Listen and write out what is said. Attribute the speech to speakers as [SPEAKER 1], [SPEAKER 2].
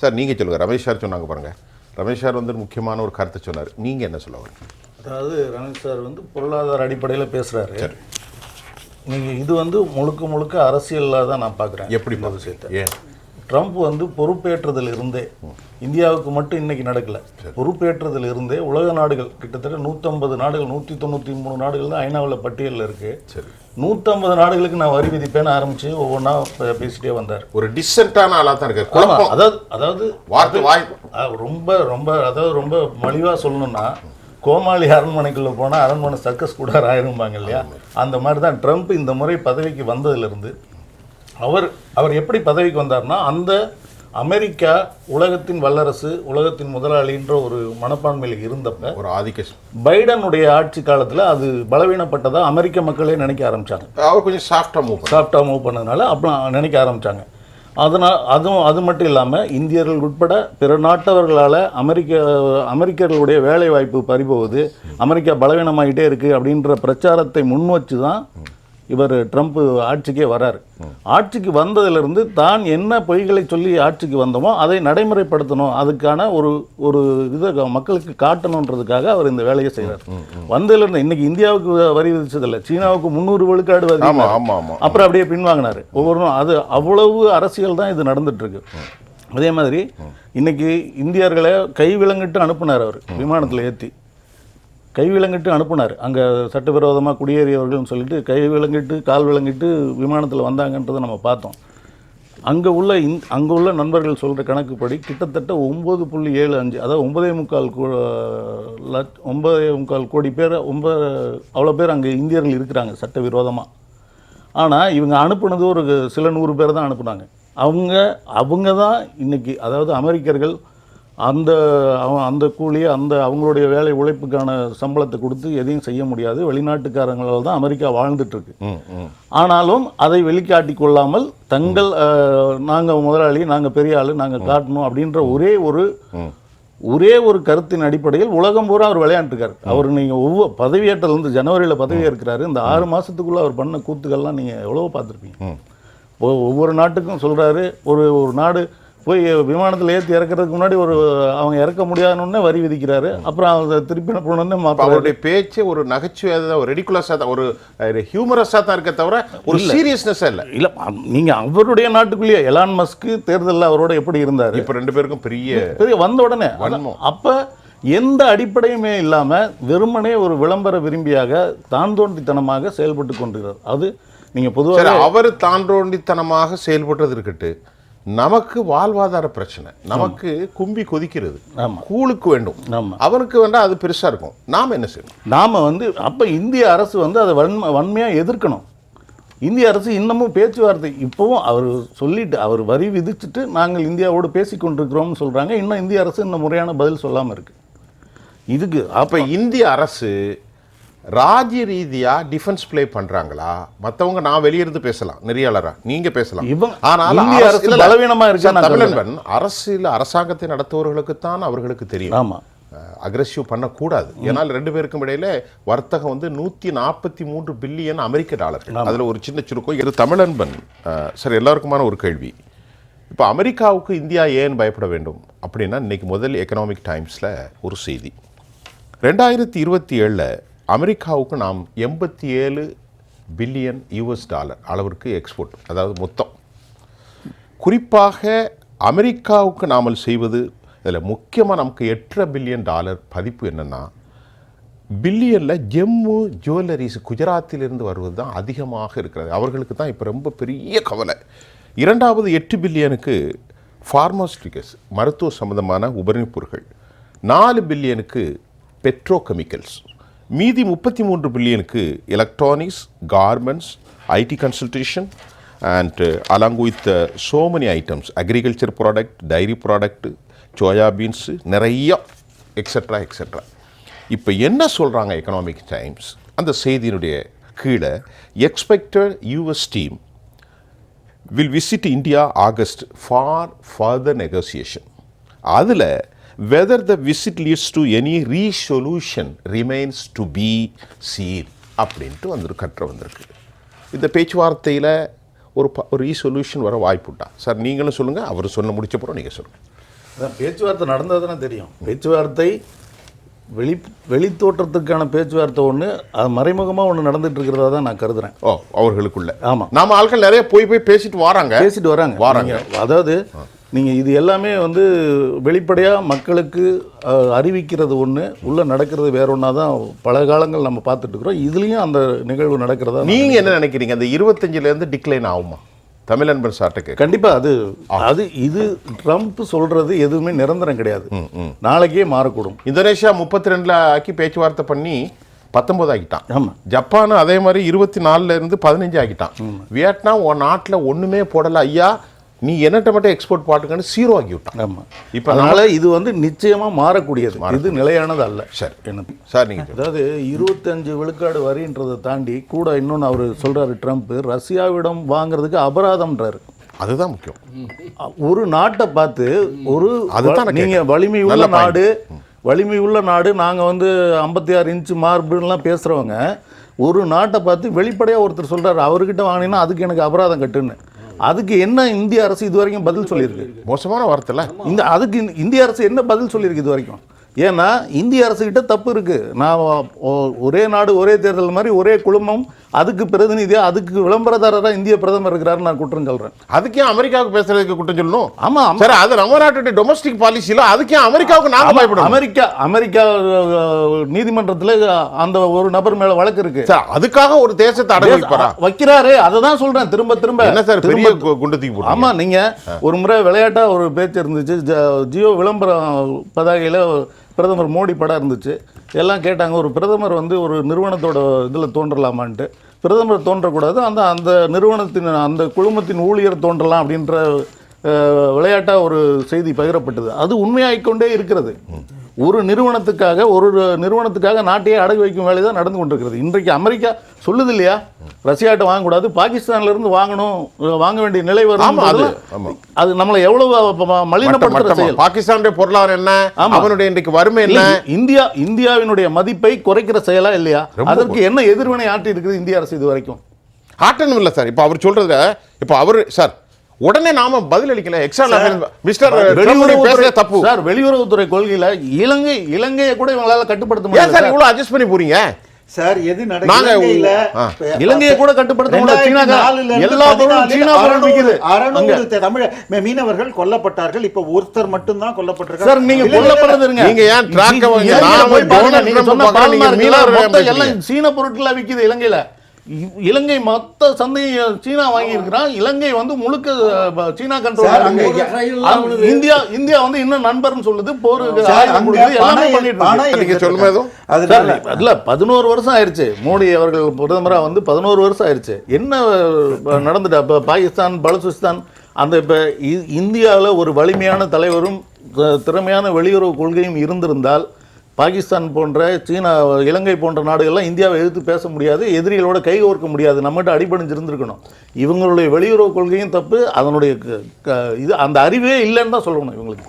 [SPEAKER 1] Sir நீங்கள் சொல்லுங்கள் Ramesh sir சொன்னாங்க பாருங்கள் ரமேஷ் சார் வந்து முக்கியமான ஒரு கருத்தை சொன்னார். நீங்கள் என்ன சொல்ல வரீங்க?
[SPEAKER 2] அதாவது ரமேஷ் சார் வந்து பொருளாதார அடிப்படையில் பேசுகிறாரு நீங்கள் இது வந்து முழுக்க முழுக்க அரசியலில் தான் நான் பார்க்குறேன்
[SPEAKER 1] எப்படி
[SPEAKER 2] விஷயத்தை.
[SPEAKER 1] ஏன்?
[SPEAKER 2] ட்ரம்ப் வந்து பொறுப்பேற்றதில் இருந்தே இந்தியாவுக்கு மட்டும் இன்னைக்கு நடக்கல. பொறுப்பேற்றதில் இருந்தே உலக நாடுகள் கிட்டத்தட்ட நூற்றம்பது நாடுகள் நூற்றி தொண்ணூற்றி மூணு நாடுகள் தான் ஐநாவில் பட்டியலில் இருக்கு.
[SPEAKER 1] சரி.
[SPEAKER 2] நூற்றம்பது நாடுகளுக்கு நான் வரி விதிப்பேன்னு ஆரம்பிச்சு ஒவ்வொன்றா பேசிட்டே வந்தார்.
[SPEAKER 1] ஒரு டிசென்ட்டான ஆளாக தான் இருக்காரு.
[SPEAKER 2] அதாவது அதாவது
[SPEAKER 1] வார்த்தை வாய்.
[SPEAKER 2] ரொம்ப ரொம்ப அதாவது ரொம்ப மலிவாக சொல்லணும்னா கோமாளி அரண்மனைக்குள்ளே போனால் அரண்மனை சர்க்கஸ் கூட ஆயிரும்பாங்க இல்லையா? அந்த மாதிரி தான் ட்ரம்ப் இந்த முறை பதவிக்கு வந்ததிலிருந்து அவர் அவர் எப்படி பதவிக்கு வந்தார்னா அந்த அமெரிக்கா உலகத்தின் வல்லரசு உலகத்தின் முதலாளின்ற ஒரு மனப்பான்மையில் இருந்தப்ப
[SPEAKER 1] ஒரு ஆதிக்க
[SPEAKER 2] பைடனுடைய ஆட்சி காலத்தில் அது பலவீனப்பட்டதா அமெரிக்க மக்களே நினைக்க ஆரம்பிச்சாங்க.
[SPEAKER 1] அவர் கொஞ்சம் சாஃப்டாக மூவ்
[SPEAKER 2] சாஃப்டாக மூவ் பண்ணதுனால அப்புறம் நினைக்க ஆரம்பிச்சாங்க. அதனால் அதுவும் அது மட்டும் இல்லாமல் இந்தியர்கள் உட்பட பிற நாட்டவர்களால் அமெரிக்க அமெரிக்கர்களுடைய வேலை வாய்ப்பு பறிபோகுது அமெரிக்கா பலவீனமாகிட்டே இருக்குது அப்படின்ற பிரச்சாரத்தை முன் வச்சு தான் இவர் ட்ரம்ப் ஆட்சிக்கே வராரு. ஆட்சிக்கு வந்ததிலிருந்து தான் என்ன பொய்களை சொல்லி ஆட்சிக்கு வந்தோமோ அதை நடைமுறைப்படுத்தணும். அதுக்கான ஒரு ஒரு இதை மக்களுக்கு காட்டணுன்றதுக்காக அவர் இந்த வேலையை செய்கிறார் வந்ததிலிருந்து இன்னைக்கு இந்தியாவுக்கு வரி விதிச்சதில்லை. சீனாவுக்கு முந்நூறு விழுக்காடு வரி அப்புறம் அப்படியே பின்வாங்கினாரு. ஒவ்வொருவரும் அது அவ்வளவு அரசியல் தான் இது நடந்துட்டு இருக்கு. அதே மாதிரி இன்னைக்கு இந்தியர்களை கை விலங்கிட்டு அனுப்புனார் அவர். விமானத்தில் ஏற்றி கை விலங்கிட்டு அனுப்புனார். அங்கே சட்டவிரோதமாக குடியேறியவர்கள்னு சொல்லிட்டு கை விலங்கிட்டு கால் விலங்கிட்டு விமானத்தில் வந்தாங்கன்றதை நம்ம பார்த்தோம். அங்கே உள்ள இந் அங்கே உள்ள நண்பர்கள் சொல்கிற கணக்குப்படி கிட்டத்தட்ட ஒம்பது புள்ளி ஏழு அஞ்சு அதாவது ஒன்பதே முக்கால் கோ ஒன்பதே முக்கால் கோடி பேர் ஒன்பது அவ்வளோ பேர் அங்கே இந்தியர்கள் இருக்கிறாங்க சட்டவிரோதமாக ஆனால் இவங்க அனுப்புனது ஒரு சில நூறு பேர் தான் அனுப்புனாங்க. அவங்க அவங்க தான் இன்றைக்கி அதாவது அமெரிக்கர்கள் அந்த அந்த கூலி அந்த அவங்களுடைய வேலை உழைப்புக்கான சம்பளத்தை கொடுத்து எதையும் செய்ய முடியாது. வெளிநாட்டுக்காரங்களால் தான் அமெரிக்கா வாழ்ந்துட்டு இருக்கு
[SPEAKER 1] ம் ம்.
[SPEAKER 2] ஆனாலும் அதை வெளிக்காட்டி கொள்ளாமல் தங்கள் நாங்கள் முதலாளி நாங்கள் பெரிய ஆளு நாங்கள் காட்டணும் அப்படின்ற ஒரே ஒரு ஒரே ஒரு கருத்தின் அடிப்படையில் உலகம் பூரா அவர் விளையாண்டுருக்காரு. அவர் நீங்கள் ஒவ்வொரு பதவியேற்றலேருந்து ஜனவரியில் பதவியேற்கிறாரு. இந்த ஆறு மாதத்துக்குள்ளே அவர் பண்ண கூத்துக்கள்லாம் நீங்கள் எவ்வளவோ பார்த்துருப்பீங்க. ஒவ்வொரு நாட்டுக்கும் சொல்கிறாரு ஒரு ஒரு நாடு போய் விமானத்தில் ஏற்றி இறக்கிறதுக்கு முன்னாடி ஒரு அவங்க இறக்க முடியாதுன்னு வரி விதிக்கிறாரு. அப்புறம் அதை திருப்பி மாற்ற
[SPEAKER 1] அவருடைய பேச்சு ஒரு நகைச்சுவை தான் ஒரு ரெடிகுலஸாக தான் ஒரு ஹியூமரஸாக தான் இருக்க தவிர ஒரு சீரியஸ்னஸாக இல்லை.
[SPEAKER 2] இல்லை நீங்கள் அவருடைய நாட்டுக்குள்ளேயே எலான் மஸ்க்கு தேர்தலில் அவரோட எப்படி இருந்தார்?
[SPEAKER 1] இப்போ ரெண்டு பேருக்கும் பெரிய
[SPEAKER 2] பெரிய வந்த உடனே. அப்ப எந்த அடிப்படையுமே இல்லாம வெறுமனே ஒரு விளம்பர விரும்பியாக தான் தோன்றித்தனமாக செயல்பட்டு கொண்டிருக்கிறார். அது நீங்க
[SPEAKER 1] சரி
[SPEAKER 2] பொதுவாக
[SPEAKER 1] அவர் தாண்டோண்டித்தனமாக செயல்பட்டது இருக்கட்டு நமக்கு வாழ்வாதார பிரச்சனை. நமக்கு கும்பி கொதிக்கிறது.
[SPEAKER 2] ஆமா.
[SPEAKER 1] கூழுக்கு வேண்டும். அவனுக்கு வேண்டாம் அது பெருசா இருக்கும். நாம என்ன செய்யணும்?
[SPEAKER 2] நாம வந்து அப்ப இந்திய அரசு வந்து அதை வன்ம வன்மையா எதிர்க்கணும். இந்திய அரசு இன்னமும் பேச்சுவார்த்தை இப்போவும் அவர் சொல்லிட்டு அவர் வரி விதிச்சுட்டு நாங்கள் இந்தியாவோடு பேசி கொண்டிருக்கிறோம்னு சொல்றாங்க. இன்னும் இந்திய அரசு இந்த முறையான பதில் சொல்லாம இருக்கு. இதுக்கு
[SPEAKER 1] அப்ப இந்திய அரசு ராஜ்ய ரீதியா டிஃபென்ஸ் ப்ளே பண்றாங்களா? மத்தவங்க நான் வெளியிருந்து பேசலாம். நெறியாளரா நீங்க பேசலாம். ஆனால்
[SPEAKER 2] இந்திய இருக்கா
[SPEAKER 1] தமிழன்பன் அரசியல் அரசாங்கத்தை நடத்துவர்களுக்கு தான் அவர்களுக்கு தெரியும்.
[SPEAKER 2] ஆமா.
[SPEAKER 1] அக்ரெசிவ் பண்ணக்கூடாது. ஏன்னால் ரெண்டு பேருக்கும் இடையில வர்த்தகம் வந்து நூற்றி நாற்பத்தி மூன்று பில்லியன் அமெரிக்க டாலர்கள் அதில் ஒரு சின்ன சுருக்கம் இது தமிழன்பன் சார் எல்லாருக்குமான ஒரு கேள்வி. இப்போ அமெரிக்காவுக்கு இந்தியா ஏன் பயப்பட வேண்டும்? அப்படின்னா இன்னைக்கு முதல் எக்கனாமிக் டைம்ஸில் ஒரு செய்தி. ரெண்டாயிரத்தி இருபத்தி ஏழில் அமெரிக்காவுக்கு நாம் எண்பத்தி ஏழு பில்லியன் யூஎஸ் டாலர் அளவிற்கு எக்ஸ்போர்ட் அதாவது மொத்தம். குறிப்பாக அமெரிக்காவுக்கு நாமல் செய்வது இதில் முக்கியமாக நமக்கு எட்டரை பில்லியன் டாலர் பதிப்பு என்னென்னா பில்லியனில் ஜெம்மு ஜுவல்லரிஸ் குஜராத்திலிருந்து வருவது தான் அதிகமாக இருக்கிறது. அவர்களுக்கு தான் இப்போ ரொம்ப பெரிய கவலை. இரண்டாவது எட்டு பில்லியனுக்கு ஃபார்மாஸ்டிகஸ் மருத்துவ சம்பந்தமான உபரிப்பொருட்கள் நாலு பில்லியனுக்கு பெட்ரோகெமிக்கல்ஸ் மீதி முப்பத்தி மூன்று பில்லியனுக்கு electronics garments IT consultation and along with so many items agriculture product dairy product soya beans நிறையா எக்ஸட்ரா எக்ஸட்ரா இப்போ என்ன சொல்கிறாங்க எக்கனாமிக் டைம்ஸ் அந்த செய்தியினுடைய கீழே expected US team will visit India August for further negotiation அதில் whether the visit leads to any resolution remains to be seen அப்படின்ட்டு வந்து கற்ற வந்திருக்கு. இந்த பேச்சுவார்த்தையில் ஒரு ப- ஒரு சொல்யூஷன் வர வாய்ப்புட்டா சார் நீங்களும் சொல்லுங்க அவர் சொன்ன முடிச்ச பிறகு நீங்க சொல்லுங்க.
[SPEAKER 2] அதான் பேச்சுவார்த்தை நடந்தது தானே தெரியும். பேச்சுவார்த்தை வெளி வெளி தோற்றத்துக்கான பேச்சுவார்த்தை ஒன்று அது மறைமுகமாக ஒன்று நடந்துட்டு இருக்கிறதா தான் நான் கருதுறேன்.
[SPEAKER 1] ஓ அவர்களுக்குள்ள.
[SPEAKER 2] ஆமாம்
[SPEAKER 1] நாம ஆட்கள் நிறைய போய் போய் பேசிட்டு வராங்க.
[SPEAKER 2] பேசிட்டு வராங்க.
[SPEAKER 1] வராங்க.
[SPEAKER 2] அதாவது நீங்க இது எல்லாமே வந்து வெளிப்படையா மக்களுக்கு அறிவிக்கிறது ஒண்ணு உள்ள நடக்கிறது வேற ஒன்றா தான் பல காலங்கள் நம்ம பார்த்துட்டு இருக்கிறோம். இதுலயும் அந்த நிகழ்வு நடக்கிறதா நான்
[SPEAKER 1] நீங்க என்ன நினைக்கிறீங்க? அந்த இருபத்தஞ்சுல இருந்து டிக்ளைன் ஆகுமா? தமிழன்பன் சார்ட்டுக்கு.
[SPEAKER 2] கண்டிப்பா அது அது இது ட்ரம்ப் சொல்றது எதுவுமே நிரந்தரம் கிடையாது. நாளைக்கே மாறக்கூடும்.
[SPEAKER 1] இந்தோனேஷியா முப்பத்தி ரெண்டுல ஆக்கி பேச்சுவார்த்தை பண்ணி பத்தொன்பது ஆக்கிட்டான்
[SPEAKER 2] ஆமா.
[SPEAKER 1] ஜப்பான் அதே மாதிரி இருபத்தி நாலுல இருந்து பதினஞ்சு ஆக்கிட்டான் வியட்நாம் உன் நாட்டுல ஒண்ணுமே போடல. ஐயா நீ என்னட்ட மட்டும் எக்ஸ்போர்ட் பாட்டுக்கன்னு சீரோ ஆக்கி விட்டான்.
[SPEAKER 2] ஆமா.
[SPEAKER 1] இப்ப
[SPEAKER 2] அதனால இது வந்து நிச்சயமா மாறக்கூடியது. இது நிலையானது அல்ல.
[SPEAKER 1] சரி.
[SPEAKER 2] என்ன?
[SPEAKER 1] சார் நீங்க சொல்லுங்க.
[SPEAKER 2] அதாவது இருபத்தஞ்சு விழுக்காடு வரின்றதை தாண்டி கூட இன்னொன்று அவர் சொல்றாரு ட்ரம்ப் ரஷ்யாவிடம் வாங்குறதுக்கு அபராதம்ன்றாரு.
[SPEAKER 1] அதுதான் முக்கியம்.
[SPEAKER 2] ஒரு நாட்டை பார்த்து ஒரு
[SPEAKER 1] அதுதான் நான்
[SPEAKER 2] நீங்க வலிமை உள்ள. நாடு வலிமை உள்ள நாடு நாங்க வந்து ஐம்பத்தி ஆறு இன்ச்சு மார்புலாம் பேசுறவங்க ஒரு நாட்டை பார்த்து வெளிப்படையா ஒருத்தர் சொல்றாரு அவர்கிட்ட வாங்கினீங்கன்னா அதுக்கு எனக்கு அபராதம் கட்டுன்னு. அதுக்கு என்ன இந்திய அரசு இது வரைக்கும் பதில் சொல்லியிருக்கு?
[SPEAKER 1] மோசமான வார்த்தைல.
[SPEAKER 2] இந்த அதுக்கு இந்த- இந்திய அரசு என்ன பதில் சொல்லியிருக்கு இது வரைக்கும் ஏன்னா இந்திய அரசுகிட்ட தப்பு இருக்கு. நான் ஒரே நாடு ஒரே தேர்தல் மாதிரி ஒரே குழுமம் அதுக்கு பிரதிநிதியா அதுக்கு விளம்பரதாரரா இந்திய பிரதமர் இருக்கிறாருன்னு நான் குற்றம் சொல்றேன்.
[SPEAKER 1] அதுக்கே அமெரிக்காவுக்கு பேசுறதுக்கு குற்றம் சொல்லணும்.
[SPEAKER 2] ஆமா ஆமா.
[SPEAKER 1] சரி அது நம்ம நாட்டுடைய டொமஸ்டிக் பாலிசியில அதுக்கே அமெரிக்காவுக்கு நாங்க பயப்படணும்.
[SPEAKER 2] அமெரிக்கா அமெரிக்கா நீதிமன்றத்துல அந்த ஒரு நபர் மேல வழக்கு இருக்கு.
[SPEAKER 1] சார் அதுக்காக ஒரு தேசத்தை அடகு
[SPEAKER 2] வைக்கிறாரு அதை தான் சொல்றேன். திரும்ப திரும்ப.
[SPEAKER 1] என்ன சார் பெரிய
[SPEAKER 2] திரும்ப-
[SPEAKER 1] கு- குண்டு தூக்கி போடுறீங்க?
[SPEAKER 2] ஆமா நீங்க ஒரு முறை விளையாட்டா ஒரு பேச்சு இருந்துச்சு. ஜியோ விளம்பரம் பதாகையில பிரதமர் மோடி படம் இருந்துச்சு. எல்லாம் கேட்டாங்க ஒரு பிரதமர் வந்து ஒரு நிறுவனத்தோட இதில் தோன்றலாமான்ட்டு. பிரதமர் தோன்றக்கூடாது அந்த அந்த நிறுவனத்தின் அந்த குழுமத்தின் ஊழியர் தோன்றலாம் அப்படின்ற விளையாட்டாக ஒரு செய்தி பகிரப்பட்டது. அது உண்மையாகிக்கொண்டே இருக்கிறது. ஒரு நிறுவனத்துக்காக ஒரு நிறுவனத்துக்காக நாட்டையே அடகு வைக்கும் வேலை தான் நடந்து கொண்டிருக்கிறது. இன்றைக்கு அமெரிக்கா சொல்லுது இல்லையா ரஷ்யாட்ட வாங்கக்கூடாது பாகிஸ்தான்ல இருந்து வாங்கணும் வாங்க வேண்டிய நிலை
[SPEAKER 1] அது,
[SPEAKER 2] வரும்
[SPEAKER 1] ஆமா.
[SPEAKER 2] அது நம்மளை எவ்வளவு மலினப்படுத்துற. செயல்.
[SPEAKER 1] பாகிஸ்தானுடைய பொருளாதாரம் என்ன. அவனுடைய இன்றைக்கு வறுமை என்ன?
[SPEAKER 2] இந்தியா இந்தியாவினுடைய மதிப்பை குறைக்கிற செயலா இல்லையா? அதற்கு என்ன எதிர்வினை ஆற்றி இருக்குது இந்திய அரசு இது வரைக்கும்?
[SPEAKER 1] ஆட்டணும் இல்ல சார். இப்ப அவர் சொல்றத இப்ப அவரு சார் உடனே நாம பதில் அளிக்கல எக்ஸ்ட்ரா மிஸ்டர்
[SPEAKER 2] வெளியுறவுத்துறை-
[SPEAKER 1] பேசுற தப்பு
[SPEAKER 2] சார் வெளியுறவுத்துறை கொள்கையில இலங்கை இலங்கையை கூட இவங்களால கட்டுப்படுத்த
[SPEAKER 1] ஏன்
[SPEAKER 2] முடியல
[SPEAKER 1] சார் இவ்வளவு அட்ஜஸ்ட் பண்ணி போறீங்க
[SPEAKER 3] சார் எது நடக்குது
[SPEAKER 2] இலங்கையை கூட கட்டுப்படுத்த முடியல. சீனா தான்.
[SPEAKER 3] 2004 ல இருந்து
[SPEAKER 2] எல்லா பொருளும்
[SPEAKER 3] 14
[SPEAKER 2] சீனா பொருள்
[SPEAKER 3] அறுநூறு-
[SPEAKER 2] விக்குது.
[SPEAKER 3] அறுநூறு தெ- தமிழ் மீனவர்கள் கொல்லப்பட்டார்கள் இப்ப ஒருத்தர் மட்டும்தான் கொல்லப்பட்டிருக்கார்
[SPEAKER 2] சார் நீங்க
[SPEAKER 3] இல்ல, இல்ல, இல்ல.
[SPEAKER 2] கொல்லப்படுறது இருங்க.
[SPEAKER 1] நீங்க ஏன்
[SPEAKER 2] நீங்க எல்லாம் சீன பொருட்களா விக்குது இலங்கையில இலங்கை மொத்த சந்தையை சீனா வாங்கி இருக்கிறான் இலங்கை வந்து முழுக்க சீனா கண்ட்ரோல் இந்தியா இந்தியா வந்து இன்னும் நண்பர்னு சொல்லுது போருக்கு எல்லாமே பண்ணிட்டு அதுல பதினோரு வருஷம் ஆயிருச்சு. மோடி அவர்கள் பிரதமரா வந்து பதினோரு வருஷம் ஆயிருச்சு. என்ன நடந்துட்டு அப்ப பாகிஸ்தான் பலுசிஸ்தான் அந்த இப்ப இ- இந்தியாவுல ஒரு வலிமையான தலைவரும் திறமையான வெளியுறவு கொள்கையும் இருந்திருந்தால் பாகிஸ்தான் போன்ற சீனா இலங்கை போன்ற நாடுகள்லாம் இந்தியாவை எதிர்த்து பேச முடியாது எதிரிகளோட கைகோர்க்க முடியாது நம்மகிட்ட அடிபணிஞ்சிருந்துருக்கணும். இவங்களுடைய வெளியுறவு கொள்கையும் தப்பு அதனுடைய க- க- இது அந்த அறிவே இல்லைன்னு தான் சொல்லணும் இவங்களுக்கு.